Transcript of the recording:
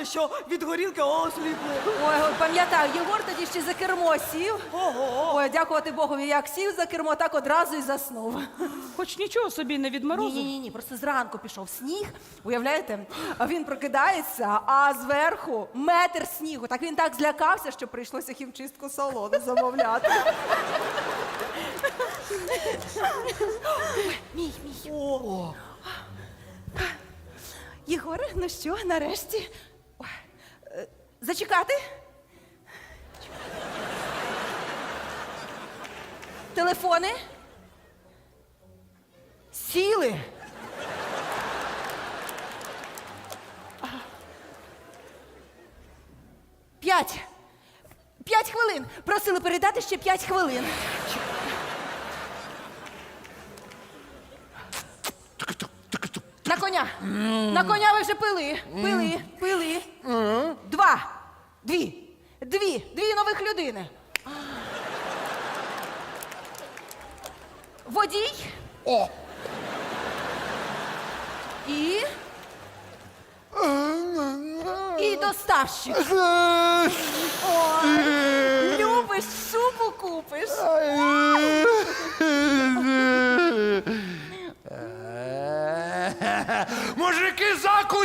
казали, що від горілки осліпли. Ой, пам'ятаю, Єгор тоді ще за кермо сів. Ого. Ой, дякувати Богові, як сів за кермо, так одразу і заснув. Хоч нічого собі не від морозу. Ні, ні, ні, просто зранку пішов сніг. Уявляєте, а він прокидається, а зверху метр снігу. Так він так злякався, що прийшлося хімчистку салону замовляти. Мій, мій. О, Єгоре, ну що, нарешті? Зачекати? Телефони? Сіли. П'ять. П'ять хвилин. Просили передати ще п'ять хвилин. На коня. Ви вже пили. Пили, пили. Два. Дві. Дві. Дві нових людини. Водій. О! І. І доставщик. О, Мужики, закусь!